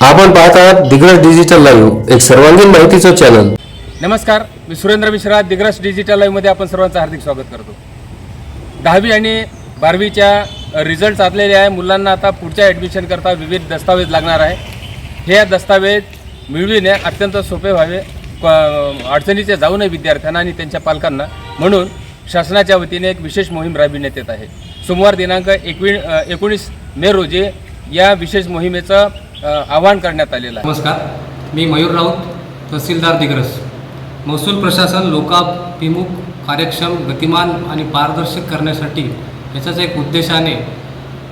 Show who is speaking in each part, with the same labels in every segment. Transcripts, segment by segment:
Speaker 1: आपण पाहत आहात दिग्रस डिजिटल लाईव्ह एक सर्वांगीण माहितीचं चॅनल
Speaker 2: नमस्कार मी सुरेंद्र मिश्रा दिग्रस डिजिटल लाईव्हमध्ये आपण सर्वांचं हार्दिक स्वागत करतो. दहावी आणि बारावीच्या रिझल्ट आलेले आहे. मुलांना आता पुढच्या ॲडमिशन करता विविध दस्तावेज लागणार आहे. हे दस्तावेज मिळविणे अत्यंत सोपे व्हावे. अडचणीचे जाऊ नये विद्यार्थ्यांना आणि त्यांच्या पालकांना. म्हणून शासनाच्या वतीने एक विशेष मोहीम राबविण्यात येत आहे. सोमवार दिनांक एकवी एकोणीस मे रोजी या विशेष मोहिमेचं आवाहन करण्यात आलेलं आहे.
Speaker 3: नमस्कार मी मयूर राऊत तहसीलदार दिग्रस. महसूल प्रशासन लोकाभिमुख कार्यक्षम गतिमान आणि पारदर्शक करण्यासाठी याच्याच एक उद्देशाने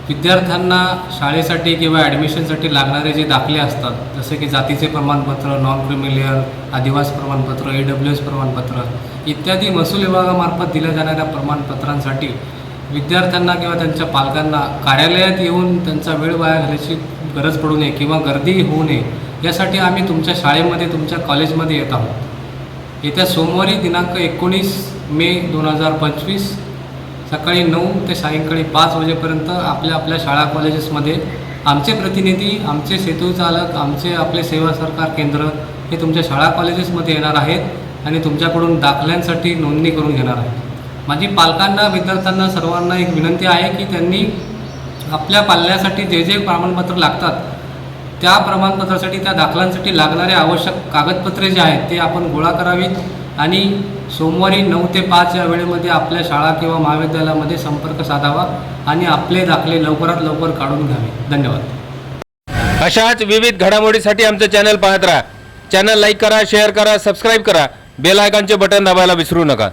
Speaker 3: विद्यार्थ्यांना शाळेसाठी किंवा ॲडमिशनसाठी लागणारे जे दाखले असतात जसे की जातीचे प्रमाणपत्र नॉन क्रिमिलियर आदिवासी प्रमाणपत्र ए डब्ल्यू एस प्रमाणपत्र इत्यादी महसूल विभागामार्फत दिल्या जाणाऱ्या प्रमाणपत्रांसाठी विद्यार्थ्यांना किंवा त्यांच्या पालकांना कार्यालयात येऊन त्यांचा वेळ वाया घालायची गरज पडू नये किंवा गर्दी होऊ नये यासाठी आम्ही तुमच्या शाळेमध्ये तुमच्या कॉलेजमध्ये येत आहोत. येत्या सोमवारी दिनांक एकोणीस मे दोन हजार पंचवीस सकाळी नऊ ते सायंकाळी पाच वाजेपर्यंत आपल्या आपल्या शाळा कॉलेजेसमध्ये आमचे प्रतिनिधी आमचे सेतू चालक आमचे आपले सेवा सरकार केंद्र हे तुमच्या शाळा कॉलेजेसमध्ये येणार आहेत आणि तुमच्याकडून दाखल्यांसाठी नोंदणी करून घेणार आहेत. माझी पालकांना विद्यार्थ्यांना सर्वांना एक विनंती आहे की त्यांनी आपल्या पाल्यासाठी जे जे प्रमाणपत्र लागतात त्या प्रमाणपत्रासाठी त्या दाखलांसाठी लागणारे आवश्यक कागदपत्रे जे आहेत ते आपण गोळा करावीत आणि सोमवारी नऊ ते पाच या वेळेमध्ये आपल्या शाळा किंवा महाविद्यालयामध्ये संपर्क साधावा आणि आपले दाखले लवकरात लवकर काढून घ्यावे. धन्यवाद.
Speaker 2: अशाच विविध घडामोडीसाठी आमचं चॅनल पाहत राहा. चॅनल लाईक करा शेअर करा सबस्क्राईब करा. बेल आयकॉनचे बटन दाबायला विसरू नका.